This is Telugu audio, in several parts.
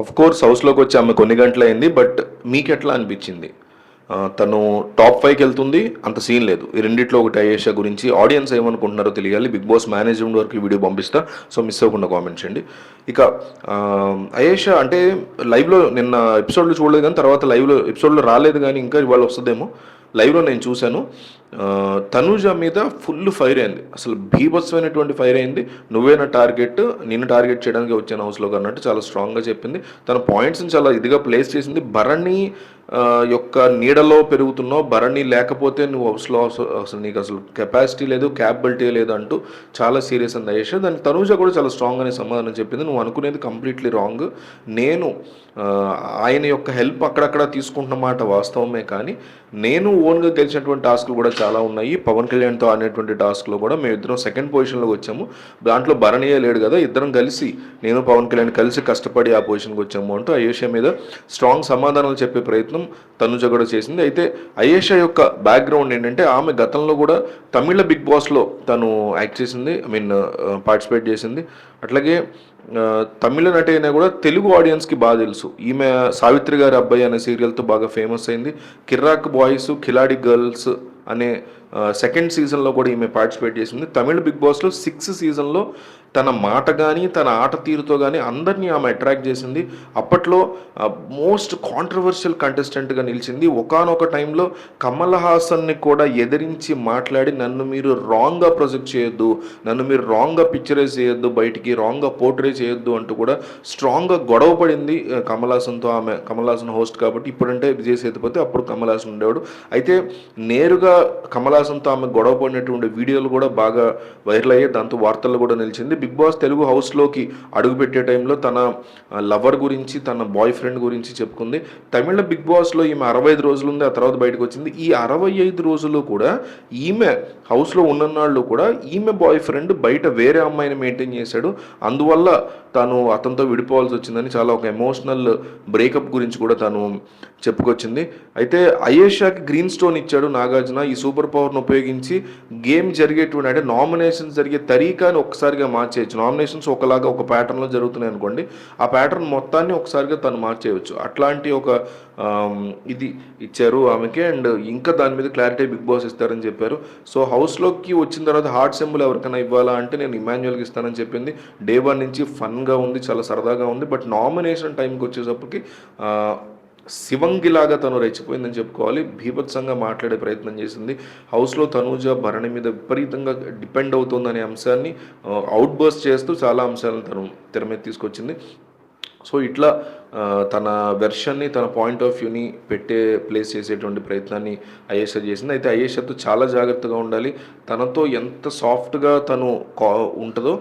అఫ్ కోర్స్ హౌస్లోకి వచ్చి ఆమె కొన్ని గంటలు అయింది బట్ మీకు ఎట్లా అనిపించింది? తను టాప్ ఫైవ్కి వెళ్తుంది అంత సీన్ లేదు. ఈ రెండిట్లో ఒకటి అయ్యేషా గురించి ఆడియన్స్ ఏమనుకుంటున్నారో తెలియాలి. బిగ్ బాస్ మేనేజ్మెంట్ వరకు వీడియో పంపిస్తా సో మిస్ అవ్వకుండా కామెంట్ చేయండి. ఇక అయేషా అంటే లైవ్లో నిన్న ఎపిసోడ్లో చూడలేదు కానీ తర్వాత లైవ్లో ఎపిసోడ్లో రాలేదు కానీ ఇంకా ఇవాళ వస్తుందేమో. లైవ్లో నేను చూశాను. ఆ, తనూజ మీద ఫుల్ ఫైర్ అయింది. అసలు భీభత్సమైనటువంటి ఫైర్ అయింది. నువ్వే నా టార్గెట్ నిన్ను టార్గెట్ చేయడానికి వచ్చాను హౌస్లో అన్నట్టు చాలా స్ట్రాంగ్గా చెప్పింది. తన పాయింట్స్ని చాలా ఇదిగా ప్లేస్ చేసింది. భరణి యొక్క నీడలో పెరుగుతున్నావు. భరణి లేకపోతే నువ్వు హౌస్లో అసలు నీకు అసలు కెపాసిటీ లేదు క్యాపబిలిటీ లేదు అంటూ చాలా సీరియస్ అంది అయేష దానికి తనూజ కూడా చాలా స్ట్రాంగ్ అనే సమాధానం చెప్పింది. నువ్వు అనుకునేది కంప్లీట్లీ రాంగ్ నేను ఆయన యొక్క హెల్ప్ అక్కడక్కడ తీసుకుంటున్న మాట వాస్తవమే కానీ నేను ఓన్గా గెలిచినటువంటి టాస్క్లు కూడా చాలా ఉన్నాయి. పవన్ కళ్యాణ్తో ఆడినటువంటి టాస్క్లో కూడా మేము ఇద్దరం సెకండ్ పొజిషన్లోకి వచ్చాము. దాంట్లో భరణీయే లేడు కదా ఇద్దరం కలిసి నేను పవన్ కళ్యాణ్ కలిసి కష్టపడి ఆ పొజిషన్కి వచ్చాము అంటూ అయేషా మీద స్ట్రాంగ్ సమాధానాలు చెప్పే ప్రయత్నం తనుజ కూడా చేసింది. అయితే అయేషా యొక్క బ్యాక్గ్రౌండ్ ఏంటంటే ఆమె గతంలో కూడా తమిళ బిగ్ బాస్లో తను యాక్ట్ చేసింది. ఐ మీన్ పార్టిసిపేట్ చేసింది. అట్లాగే తమిళ నటి అయినా కూడా తెలుగు ఆడియన్స్కి బాగా తెలుసు. ఈమె సావిత్రి గారి అబ్బాయి అనే సీరియల్తో బాగా ఫేమస్ అయింది. కిర్రాక్ బాయ్స్ కిలాడి గర్ల్స్ అనే సెకండ్ సీజన్లో కూడా ఈమె పార్టిసిపేట్ చేసింది. తమిళ బిగ్ బాస్లో సిక్స్ సీజన్లో తన మాట కానీ తన ఆట తీరుతో కానీ అందరినీ ఆమె అట్రాక్ట్ చేసింది. అప్పట్లో మోస్ట్ కాంట్రవర్షియల్ కంటెస్టెంట్గా నిలిచింది. ఒకనొక టైంలో కమల్ హాసన్ని కూడా ఎదిరించి మాట్లాడి నన్ను మీరు రాంగ్గా ప్రొజెక్ట్ చేయొద్దు. నన్ను మీరు రాంగ్గా పిక్చరైజ్ చేయొద్దు. బయటికి రాంగ్గా పోర్ట్రే చేయొద్దు అంటూ కూడా స్ట్రాంగ్గా గొడవ పడింది కమల్ హాసన్తో ఆమె కమల్ హాసన్ హోస్ట్ కాబట్టి. ఇప్పుడంటే విజయ్ సేతుపతి అప్పుడు కమల్ హాసన్ ఉండేవాడు. అయితే నేరుగా కమల్ హాసన్తో ఆమె గొడవ పడినటువంటి వీడియోలు కూడా బాగా వైరల్ అయ్యాయి దాంతో వార్తల్లో కూడా నిలిచింది. బిగ్ బాస్ తెలుగు హౌస్లోకి అడుగుపెట్టే టైంలో తన లవర్ గురించి తన బాయ్ ఫ్రెండ్ గురించి చెప్పుకుంది. తమిళ బిగ్ బాస్లో ఈమె అరవై ఐదు రోజులు ఉంది ఆ తర్వాత బయటకు వచ్చింది. ఈ అరవై ఐదు రోజులు కూడా ఈమె హౌస్లో ఉన్ననాళ్ళు కూడా ఈమె బాయ్ ఫ్రెండ్ బయట వేరే అమ్మాయిని మెయింటైన్ చేశాడు. అందువల్ల తను అతనితో విడిపోవాల్సి వచ్చిందని చాలా ఒక ఎమోషనల్ బ్రేకప్ గురించి కూడా తను చెప్పుకొచ్చింది. అయితే అయేషాకి గ్రీన్ స్టోన్ ఇచ్చాడు నాగార్జున. ఈ సూపర్ పవర్ను ఉపయోగించి గేమ్ జరిగేటువంటి అంటే నామినేషన్స్ జరిగే తరీకాని ఒకసారిగా మార్చేయచ్చు. నామినేషన్స్ ఒకలాగా ఒక ప్యాటర్న్లో జరుగుతున్నాయి అనుకోండి. ఆ ప్యాటర్న్ మొత్తాన్ని ఒకసారిగా తను మార్చేయవచ్చు అట్లాంటి ఒక ఇది ఇచ్చారు ఆమెకి. అండ్ ఇంకా దాని మీద క్లారిటీ బిగ్ బాస్ ఇస్తారని చెప్పారు. సో హౌస్లోకి వచ్చిన తర్వాత హార్ట్ సింబల్ ఎవరికైనా ఇవ్వాలా అంటే నేను ఇమాన్యువల్కి ఇస్తానని చెప్పింది. డే వన్ నుంచి ఫన్గా ఉంది చాలా సరదాగా ఉంది. బట్ నామినేషన్ టైంకి వచ్చేటప్పటికి శివంగిలాగా తను రెచ్చిపోయిందని చెప్పుకోవాలి. భీభత్సంగా మాట్లాడే ప్రయత్నం చేసింది. హౌస్లో తనూజ భరణి మీద విపరీతంగా డిపెండ్ అవుతుందనే అంశాన్ని అవుట్ బర్స్ట్ చేస్తూ చాలా అంశాలను తను తెర మీద తీసుకొచ్చింది. సో ఇట్లా తన వెర్షన్ని తన పాయింట్ ఆఫ్ వ్యూని పెట్టే ప్లేస్ చేసేటువంటి ప్రయత్నాన్ని అయేష చేసింది. అయితే అయేషతో చాలా జాగ్రత్తగా ఉండాలి. తనతో ఎంత సాఫ్ట్గా తను కా ఉంటుందో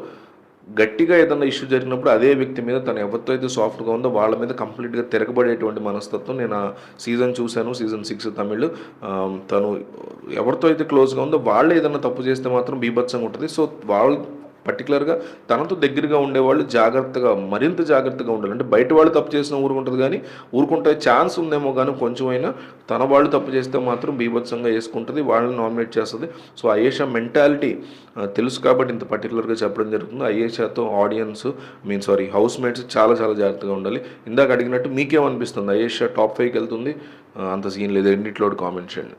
గట్టిగా ఏదైనా ఇష్యూ జరిగినప్పుడు అదే వ్యక్తి మీద తను ఎవరితో అయితే సాఫ్ట్గా ఉందో వాళ్ళ మీద కంప్లీట్గా తిరగబడేటువంటి మనస్తత్వం నేను ఆ సీజన్ చూశాను సీజన్ సిక్స్ తమిళ్. తను ఎవరితో అయితే క్లోజ్గా ఉందో వాళ్ళు ఏదైనా తప్పు చేస్తే మాత్రం బీభత్సంగా ఉంటుంది. సో వాళ్ళు పర్టికులర్గా తనతో దగ్గరగా ఉండేవాళ్ళు జాగ్రత్తగా మరింత జాగ్రత్తగా ఉండాలి. అంటే బయట వాళ్ళు తప్పు చేసిన ఊరుకుంటుంది కానీ ఊరుకుంటే ఛాన్స్ ఉందేమో కానీ కొంచెమైనా తన వాళ్ళు తప్పు చేస్తే మాత్రం బీభత్సంగా వేసుకుంటుంది వాళ్ళని నామినేట్ చేస్తుంది. సో అయేషా మెంటాలిటీ తెలుసు కాబట్టి ఇంత పర్టికులర్గా చెప్పడం జరుగుతుంది. అయేషాతో audience mean sorry housemates చాలా చాలా జాగ్రత్తగా ఉండాలి. ఇందాక అడిగినట్టు మీకేమనిపిస్తుంది? అయేషా టాప్ ఫైవ్కి వెళ్తుంది. అంత సీన్ లేదు. రెండిట్లో కామెంట్ చేయండి.